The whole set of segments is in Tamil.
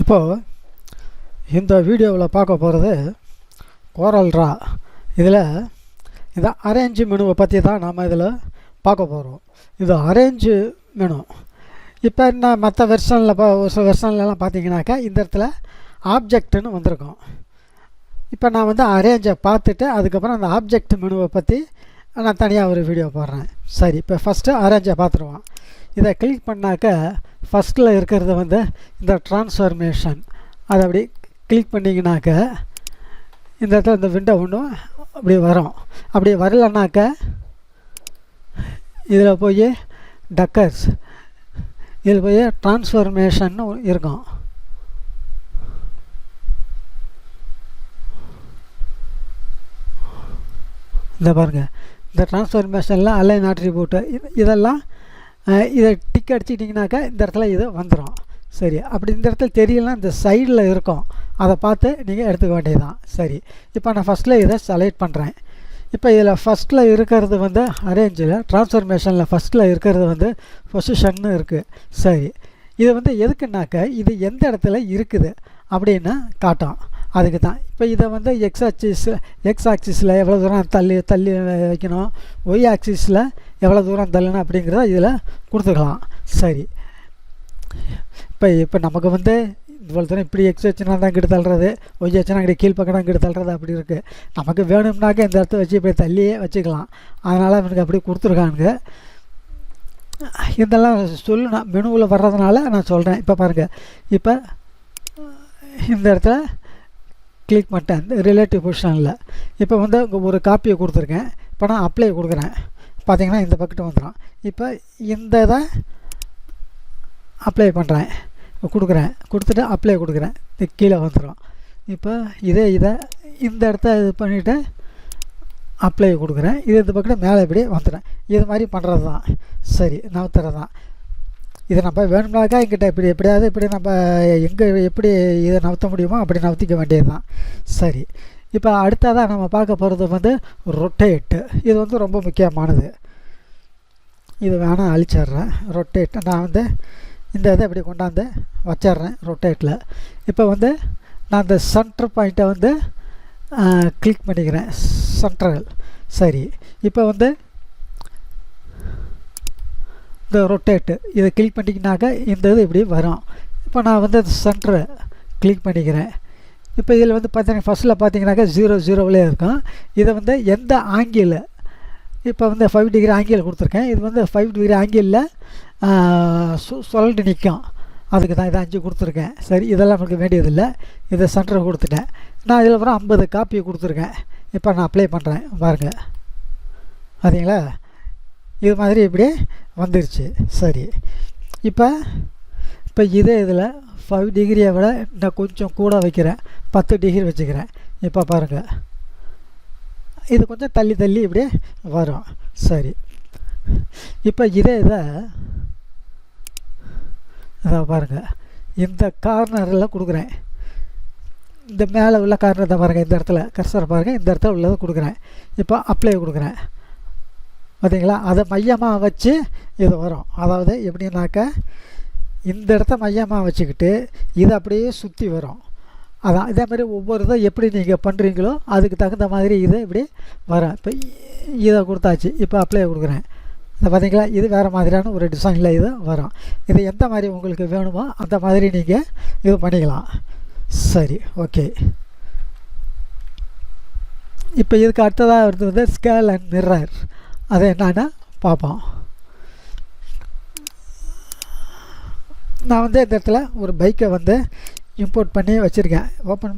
இப்போது இந்த வீடியோவில் பார்க்க போகிறது கோரல் ரா. இதில் இந்த அரேஞ்சு மெனுவை பற்றி தான் நாம் இதில் பார்க்க போகிறோம். இது அரேஞ்சு மெனு இப்போ என்ன மற்ற வெர்ஷனில் இப்போ ஒரு சில வெர்ஷன்லலாம் பார்த்தீங்கன்னாக்கா இந்த இடத்துல ஆப்ஜெக்ட்னு வந்திருக்கும். இப்போ நான் வந்து அரேஞ்சை பார்த்துட்டு அதுக்கப்புறம் அந்த ஆப்ஜெக்ட் மெனுவை பற்றி நான் தனியாக ஒரு வீடியோ போடுறேன். சரி இப்போ ஃபஸ்ட்டு அரேஞ்சை பார்த்துருவோம். இதை கிளிக் பண்ணாக்க ஃபஸ்ட்டில் இருக்கிறது வந்து இந்த ட்ரான்ஸ்ஃபர்மேஷன் அதை அப்படி கிளிக் பண்ணிங்கனாக்க இந்த இடத்துல இந்த விண்டோ ஒன்றும் அப்படி வரும். அப்படி வரலனாக்க இதில் போய் டக்கர்ஸ் இதில் போய் ட்ரான்ஸ்ஃபர்மேஷன் இருக்கும். இந்த பாருங்கள் இந்த ட்ரான்ஸ்ஃபர்மேஷனில் அலைன் ஆட்ரிபியூட்டு இது இதெல்லாம் இதை டிக் அடிச்சிட்டிங்கனாக்கா இந்த இடத்துல இது வந்துடும் சரி அப்படி இந்த இடத்துல தெரியலனா இந்த சைடில் இருக்கும். அதை பார்த்து நீங்கள் எடுத்துக்க வேண்டியதுதான். சரி இப்போ நான் ஃபஸ்ட்டில் இதை செலக்ட் பண்ணுறேன் இப்போ இதில் ஃபஸ்ட்டில் இருக்கிறது வந்து அரேஞ்சில் ட்ரான்ஸ்ஃபர்மேஷனில் ஃபஸ்ட்டில் இருக்கிறது வந்து பொசிஷன்னு இருக்குது சரி இது வந்து எதுக்குன்னாக்க இது எந்த இடத்துல இருக்குது அப்படின்னு காட்டும். அதுக்கு தான் இப்போ இதை வந்து எக்ஸ் ஆக்சிஸ் எக்ஸ் ஆக்சிஸில் எவ்வளோ தூரம் தள்ளி தள்ளி வைக்கணும்? ஒய் ஆக்சிஸில் எவ்வளோ தூரம் தள்ளணும் அப்படிங்கிறத இதில் கொடுத்துக்கலாம். சரி. இப்போ இப்போ நமக்கு வந்து இவ்வளோ தூரம் இப்படி எக்ஸ் வச்சுனா தான் இங்கிட்டு தள்ளுறது ஒய் வச்சுனா இங்கிட்டு கீழ்ப்பக்கம் தான் இங்கிட்டு தள்ளுறது அப்படி இருக்குது நமக்கு வேணும்னாக்க இந்த இடத்த வச்சு இப்படி தள்ளியே வச்சுக்கலாம். அதனால் எனக்கு அப்படி கொடுத்துருக்கானுங்க. இதெல்லாம் சொல்லணும் மெனுவில் வர்றதுனால நான் சொல்கிறேன் இப்போ பாருங்கள் இப்போ இந்த இடத்துல கிளிக் பண்ணிட்டேன். ரிலேட்டிவ் பொசிஷனில் இப்போ வந்து ஒரு காப்பியை கொடுத்துருக்கேன். இப்போ நான் அப்ளை கொடுக்குறேன். பார்த்தீங்கன்னா இந்த பக்கெட்டு வந்துடும் இப்போ இந்த இதை அப்ளை பண்ணுறேன் கொடுக்குறேன். கொடுத்துட்டு அப்ளை கொடுக்குறேன். இது கீழே வந்துடும் இப்போ இதே இதை இந்த இடத்த இது பண்ணிவிட்டு அப்ளை கொடுக்குறேன். இது இந்த பக்கெட்டு மேலே இப்படி வந்துடுறேன் இது மாதிரி பண்ணுறது தான் சரி நவுத்துறது தான். இதை நம்ம வேணும்னாக்கா எங்கிட்ட இப்படி எப்படியாவது இப்படி நம்ம எங்கே எப்படி இதை நவுத்த முடியுமோ அப்படி நவுத்திக்க வேண்டியது தான் சரி. இப்போ அடுத்ததாக நம்ம பார்க்க போகிறது வந்து ரொட்டேட்டு இது வந்து ரொம்ப முக்கியமானது. இது வேணால் அழிச்சிட்றேன். ரொட்டேட் நான் வந்து இந்த இதை இப்படி கொண்டாந்து வச்சிட்றேன் ரொட்டேட்டில் இப்போ வந்து நான் இந்த சென்டர் பாயிண்ட்டை வந்து கிளிக் பண்ணிக்கிறேன். சென்ட்ரல் சரி. இப்போ வந்து இந்த ரொட்டேட்டு இதை கிளிக் பண்ணிங்கனாக்கா இந்த இது இப்படி வரும். இப்போ நான் வந்து அந்த சென்டரை கிளிக் பண்ணிக்கிறேன். இப்போ இதில் வந்து பார்த்தீங்கன்னா ஃபஸ்ட்டில் பார்த்தீங்கன்னாக்கா ஜீரோ ஜீரோவிலே இருக்கும். இதை வந்து எந்த ஆங்கிள் இப்போ வந்து ஃபைவ் டிகிரி ஆங்கிள் கொடுத்துருக்கேன். இது வந்து ஃபைவ் டிகிரி ஆங்கிளில் சொல்லிட்டு நிற்கும் அதுக்கு தான் இதை அஞ்சு கொடுத்துருக்கேன். சரி இதெல்லாம் நமக்கு வேண்டியதில்லை. இதை சென்டரை கொடுத்துட்டேன். நான் இதில் அப்புறம் ஐம்பது காப்பி கொடுத்துருக்கேன். இப்போ நான் அப்ளை பண்ணுறேன் பாருங்கள் பார்த்தீங்களா இது மாதிரி இப்படி வந்துருச்சு. சரி. இப்போ இப்போ இதே இதில் ஃபைவ் டிகிரியை விட இன்னும் கொஞ்சம் கூட வைக்கிறேன். பத்து டிகிரி வச்சுக்கிறேன். இப்போ பாருங்கள் இது கொஞ்சம் தள்ளி தள்ளி இப்படி வரும். சரி. இப்போ இதே இதை இதை பாருங்கள் இந்த கார்னரில் கொடுக்குறேன். இந்த மேலே உள்ள கார்னர் தான் பாருங்கள் இந்த இடத்துல. கர்சரை பாருங்கள் இந்த இடத்துல உள்ளதை கொடுக்குறேன். இப்போ அப்ளை கொடுக்குறேன். பார்த்தீங்களா அதை மையமாக வச்சு இது வரும். அதாவது எப்படின்னாக்கா இந்த இடத்த மையமாக வச்சுக்கிட்டு இது அப்படியே சுற்றி வரும். அதான் இதே மாதிரி ஒவ்வொரு இதை எப்படி நீங்கள் பண்ணுறீங்களோ அதுக்கு தகுந்த மாதிரி இது இப்படி வரும். இப்போ இதை கொடுத்தாச்சு. இப்போ அப்ளை கொடுக்குறேன். இதை பார்த்தீங்களா? இது வேறு மாதிரியான ஒரு டிசைனில் இது வரும். இது எந்த மாதிரி உங்களுக்கு வேணுமோ அந்த மாதிரி நீங்கள் இது பண்ணிக்கலாம். சரி ஓகே இப்போ இதுக்கு அடுத்ததாக இருந்தது வந்து ஸ்கேல் அண்ட் மிரர் அது என்னன்னா பார்ப்போம். நான் வந்து இந்த இடத்துல ஒரு பைக்கை வந்து இம்போர்ட் பண்ணி வச்சுருக்கேன். ஓப்பன்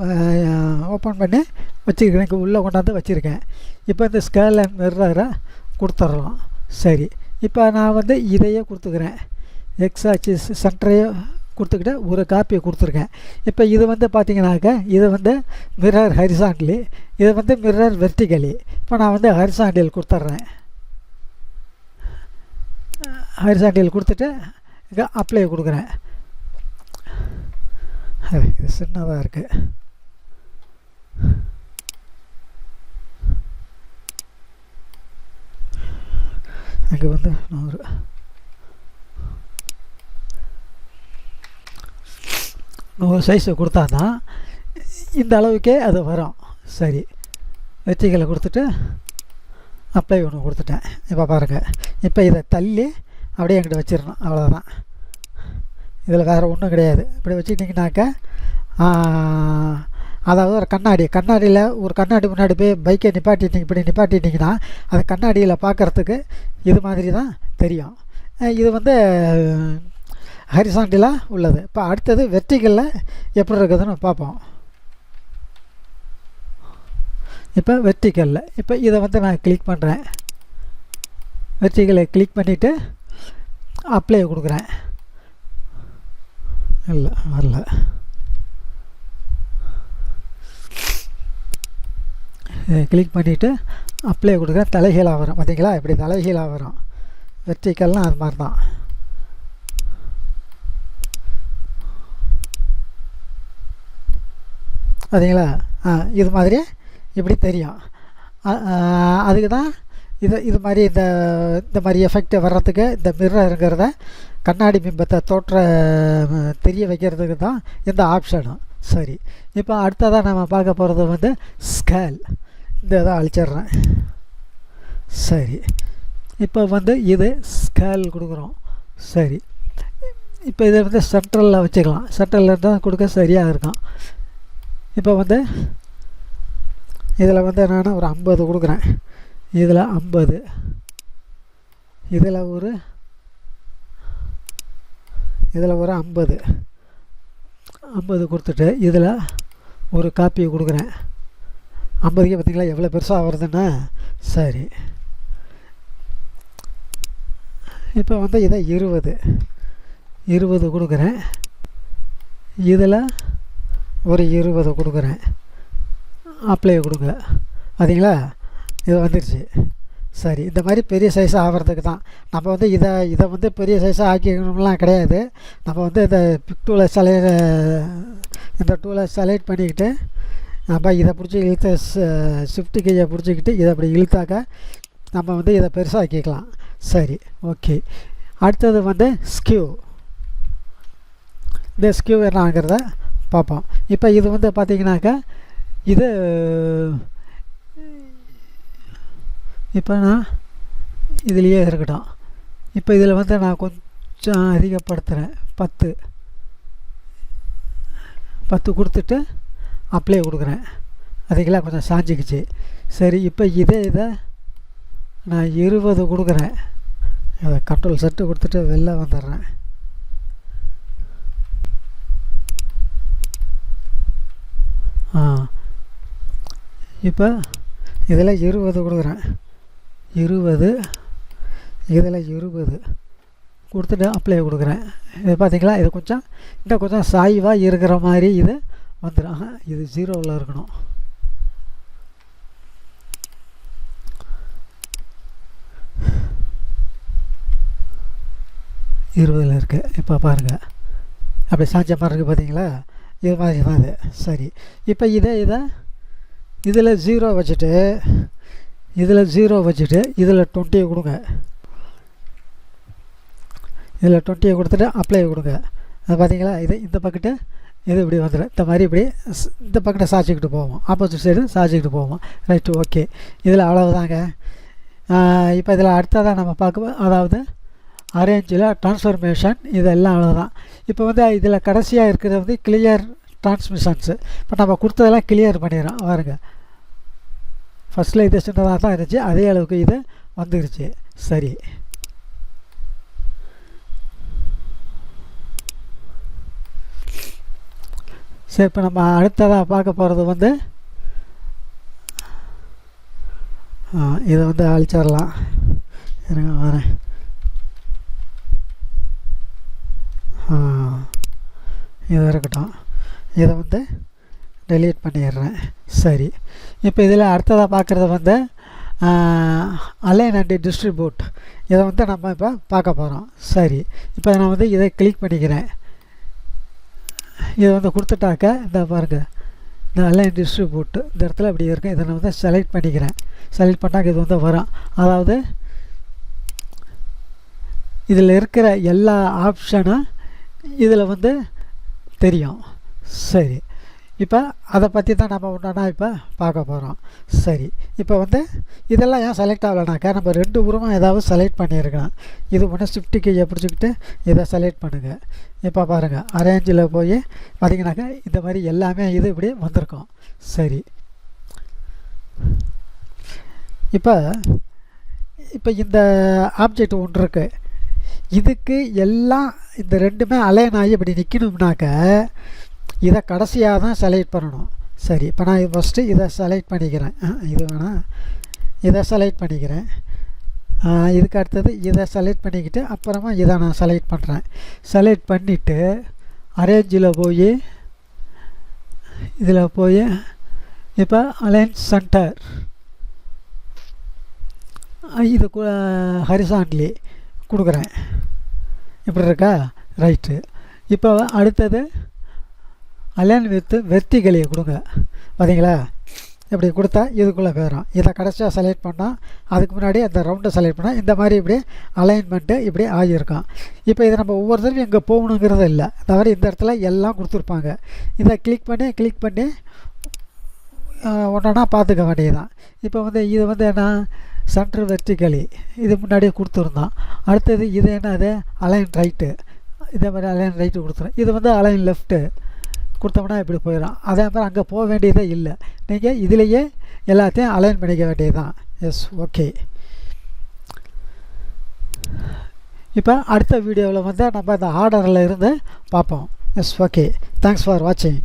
ஓப்பன் பண்ணி வச்சுருக்கேன். இங்கே உள்ளே கொண்டாந்து வச்சுருக்கேன். இப்போ இந்த ஸ்கேல் அண்ட் கொடுத்துட்றோம் சரி. இப்போ நான் வந்து இதையே கொடுத்துக்கிறேன். எக்ஸ் ஆக்சிஸ் சென்டரையே கொடுத்துக்கிட்டு ஒரு காப்பியை கொடுத்துருக்கேன். இப்போ இது வந்து பார்த்தீங்கன்னாக்க இது வந்து மிரர் ஹரிசாண்டலி இது வந்து மிரர் வெர்டிகலி இப்போ நான் வந்து ஹரிசாண்டில் கொடுத்துட்றேன். ஹரிசாண்டில் கொடுத்துட்டு அப்ளை கொடுக்குறேன். அது இது சின்னதாக இருக்குது அங்கே வந்து நூறு நூறு சைஸு கொடுத்தா தான் இந்த அளவுக்கே அது வரும். சரி. வெற்றிகளை கொடுத்துட்டு அப்ளை ஒன்று கொடுத்துட்டேன். இப்போ பாருங்கள் இப்போ இதை தள்ளி அப்படியே என்கிட்ட வச்சிடணும். அவ்வளோதான் இதில் வேறு ஒன்றும் கிடையாது. இப்படி வச்சுக்கிட்டிங்கனாக்கா அதாவது ஒரு கண்ணாடி கண்ணாடியில் ஒரு கண்ணாடி முன்னாடி போய் பைக்கை நிப்பாட்டிட்டிங்க இப்படி நிப்பாட்டிட்டிங்கன்னா அது கண்ணாடியில் பார்க்குறதுக்கு இது மாதிரி தான் தெரியும் இது வந்து ஹரிசாண்டிலாக உள்ளது. இப்போ அடுத்தது வெர்டிகளில் எப்படி இருக்குதுன்னு பார்ப்போம். இப்போ வெர்டிக்கலில் இப்போ இதை வந்து நான் கிளிக் பண்ணுறேன் வெர்டிகளை கிளிக் பண்ணிவிட்டு அப்ளை கொடுக்குறேன். இல்லை வரல. கிளிக் பண்ணிவிட்டு அப்ளை கொடுக்குறேன். தலைகீழாக வரும். பார்த்தீங்களா இப்படி தலைகீழாக வரும். வெர்டிக்கல்னால் அது மாதிரி தான் பார்த்தீங்களா ஆ இது மாதிரி இப்படி தெரியும். அதுக்கு தான் இது இது மாதிரி இந்த இந்த மாதிரி எஃபெக்ட் வர்றதுக்கு இந்த மிரருங்கிறத கண்ணாடி பிம்பத்தை தோற்ற தெரிய வைக்கிறதுக்கு தான் இந்த ஆப்ஷனும் சரி. இப்போ அடுத்ததாக நம்ம பார்க்க போகிறது வந்து ஸ்கேல் இந்த இதை அழிச்சிடுறேன். சரி. இப்போ வந்து இது ஸ்கேல் கொடுக்குறோம். சரி. இப்போ இதை வந்து சென்ட்ரலில் வச்சுக்கலாம். சென்ட்ரலில் இருந்தால் கொடுக்க சரியாக இருக்கும். இப்போ வந்து இதில் வந்து நான் ஒரு ஐம்பது கொடுக்குறேன். இதில் ஐம்பது. இதில் ஒரு இதில் ஒரு ஐம்பது. ஐம்பது கொடுத்துட்டு இதில் ஒரு காப்பியை கொடுக்குறேன். ஐம்பதுக்கே பார்த்தீங்களா எவ்வளோ பெருசாக வருதுன்னா? சரி. இப்போ வந்து இதை இருபது. இருபது கொடுக்குறேன். இதில் ஒரு இருபது கொடுக்குறேன். அப்ளை கொடுங்க. பார்த்தீங்களா இது வந்துடுச்சு சரி இந்த மாதிரி பெரிய சைஸாக ஆகிறதுக்கு தான். நம்ம வந்து இதை இதை வந்து பெரிய சைஸாக ஆக்கிக்கணும்லாம் கிடையாது. நம்ம வந்து இந்த பிக் டூலை செலை இந்த டூலை செலக்ட் பண்ணிக்கிட்டு நம்ம இதை பிடிச்சி இழுத்த ஷிஃப்ட் கீயை பிடிச்சிக்கிட்டு இதை அப்படி இழுத்தாக்க நம்ம வந்து இதை பெருசாக ஆக்கிக்கலாம். சரி ஓகே அடுத்தது வந்து ஸ்கியூ இந்த ஸ்கியூ என்னங்கிறத பார்ப்போம். இப்போ இது வந்து பார்த்திங்கனாக்கா இது இப்போ நான் இதுலேயே இருக்கட்டும். இப்போ இதில் வந்து நான் கொஞ்சம் அதிகப்படுத்துகிறேன் பத்து. பத்து கொடுத்துட்டு அப்ளை கொடுக்குறேன். அதுக்கெல்லாம் கொஞ்சம் சாஞ்சிக்குச்சு. சரி இப்போ இதே இதை நான் இருபது கொடுக்குறேன். அதை கண்ட்ரோல் செட்டு கொடுத்துட்டு வெளில வந்துடுறேன். ஆ. இப்போ இதில் இருபது கொடுக்குறேன். இருபது இதில் இருபது. கொடுத்துட்டு அப்ளை கொடுக்குறேன். இது பார்த்தீங்களா? இது கொஞ்சம் இன்னும் கொஞ்சம் சாய்வாக இருக்கிற மாதிரி இது வந்துடும் இது ஜீரோவில் இருக்கணும். இருபதில் இருக்குது இப்போ பாருங்கள் அப்படி சாஞ்ச மாதிரி இருக்குது பார்த்தீங்களா? இது மாதிரி தான் இது சரி. இப்போ இதை இதை இதில் ஜீரோ வச்சுட்டு இதில் ஜீரோ வச்சுட்டு இதில் டுவெண்ட்டியை கொடுங்க. இதில் டுவெண்ட்டியை கொடுத்துட்டு அப்ளை கொடுங்க. அது பார்த்தீங்களா? இது இந்த பக்கெட்டு இது இப்படி வந்துடும். இந்த மாதிரி இப்படி இந்த பக்கெட்டை சாய்ச்சிக்கிட்டு போவோம். ஆப்போசிட் சைடு சாய்ச்சிக்கிட்டு போவோம். ரைட்டு ஓகே இதில் அவ்வளவுதாங்க. இப்போ இதில் அடுத்ததாக நம்ம பார்க்க அதாவது அரேஞ்சில் ட்ரான்ஸ்ஃபர்மேஷன் இதெல்லாம் அவ்வளோதான் இப்போ வந்து இதில் கடைசியாக இருக்கிறது வந்து கிளியர் டிரான்ஸ்மிஷன்ஸு இப்போ நம்ம கொடுத்ததெல்லாம் கிளியர் பண்ணிடுறோம். பாருங்கள் ஃபஸ்ட்டில் இது சின்னதாக தான் இருந்துச்சு அதே அளவுக்கு இது வந்துருச்சு. சரி. சரி இப்போ நம்ம அடுத்ததாக பார்க்க போகிறது வந்து இதை வந்து அழிச்சிடலாம். இருங்க வரேன். இது இருக்கட்டும். இதை வந்து டெலீட் பண்ணிடுறேன். சரி. இப்போ இதில் அடுத்ததாக பார்க்குறது வந்து அலைன் அண்ட் டிஸ்ட்ரிபியூட் இதை வந்து நம்ம இப்போ பார்க்க போகிறோம் சரி. இப்போ நான் வந்து இதை கிளிக் பண்ணிக்கிறேன். இதை வந்து கொடுத்துட்டாக்க இந்த பாருங்கள் இந்த அலைன் டிஸ்ட்ரிபியூட் இந்த இடத்துல இப்படி இருக்கும். இதை நான் வந்து செலக்ட் பண்ணிக்கிறேன். செலக்ட் பண்ணாக்க இது வந்து வரும். அதாவது இதில் இருக்கிற எல்லா ஆப்ஷனும் இதில் வந்து தெரியும். சரி. இப்போ அதை பற்றி தான் நம்ம ஒன்றுனா இப்போ பார்க்க போகிறோம் சரி இப்போ வந்து இதெல்லாம் ஏன் செலக்ட் ஆகலைனாக்கா நம்ம ரெண்டு உருவம் ஏதாவது செலக்ட் பண்ணியிருக்கலாம். இது ஒன்று ஷிஃப்ட்டு கீயை பிடிச்சிக்கிட்டு இதை செலக்ட் பண்ணுங்கள் இப்போ பாருங்கள் அரேஞ்சில் போய் பார்த்தீங்கன்னாக்கா இந்த மாதிரி எல்லாமே இது இப்படி வந்திருக்கும். சரி. இப்போ இப்போ இந்த ஆப்ஜெக்ட் ஒன்று இருக்குது இதுக்கு எல்லாம் இந்த ரெண்டுமே அலைன் ஆகி இப்படி நிற்கணும்னாக்க இதை கடைசியாக தான் செலக்ட் பண்ணணும். சரி இப்போ நான் ஃபஸ்ட்டு இதை செலக்ட் பண்ணிக்கிறேன். ஆ, இது வேணாம் இதை செலக்ட் பண்ணிக்கிறேன். இதுக்கு அடுத்தது இதை செலக்ட் பண்ணிக்கிட்டு அப்புறமா இதை நான் செலக்ட் பண்ணுறேன் செலக்ட் பண்ணிவிட்டு அரேஞ்சில் போய் இதில் போய் இப்போ அலைன் சென்டர் இது ஹரிசான்லி கொடுக்குறேன். இப்படி இருக்கா? ரைட்டு இப்போ அடுத்தது அலைன் வித்து வெர்டிகலியை கொடுங்க. பார்த்தீங்களா இப்படி கொடுத்தா இதுக்குள்ளே போயிடும் இதை கடைசியாக செலக்ட் பண்ணால் அதுக்கு முன்னாடி அந்த ரவுண்டை செலக்ட் பண்ணால் இந்த மாதிரி இப்படி அலைன்மெண்ட்டு இப்படி ஆகியிருக்கும். இப்போ இதை நம்ம ஒவ்வொரு தடவையும் இங்கே போகணுங்கிறது இல்லை. தவிர இந்த இடத்துல எல்லாம் கொடுத்துருப்பாங்க. இதை கிளிக் பண்ணி கிளிக் பண்ணி ஒன்றா பார்த்துக்க வேண்டியதுதான். இப்போ வந்து இது வந்து என்ன? சென்ட்ரு வெர்டிகலி இது முன்னாடியே கொடுத்துருந்தோம் அடுத்தது இது என்னது? அலைன் ரைட்டு இதே மாதிரி அலைன் ரைட்டு கொடுத்துரும். இது வந்து அலைன் லெஃப்ட்டு கொடுத்தோம்னா இப்படி போயிடும். அதே மாதிரி அங்கே போக வேண்டியதே இல்லை. நீங்கள் இதிலேயே எல்லாத்தையும் அலைன் பண்ணிக்க வேண்டியது தான் எஸ் ஓகே இப்போ அடுத்த வீடியோவில் வந்து நம்ம இந்த ஆர்டரில் இருந்து பார்ப்போம். எஸ் ஓகே தேங்க்ஸ் ஃபார் வாட்சிங்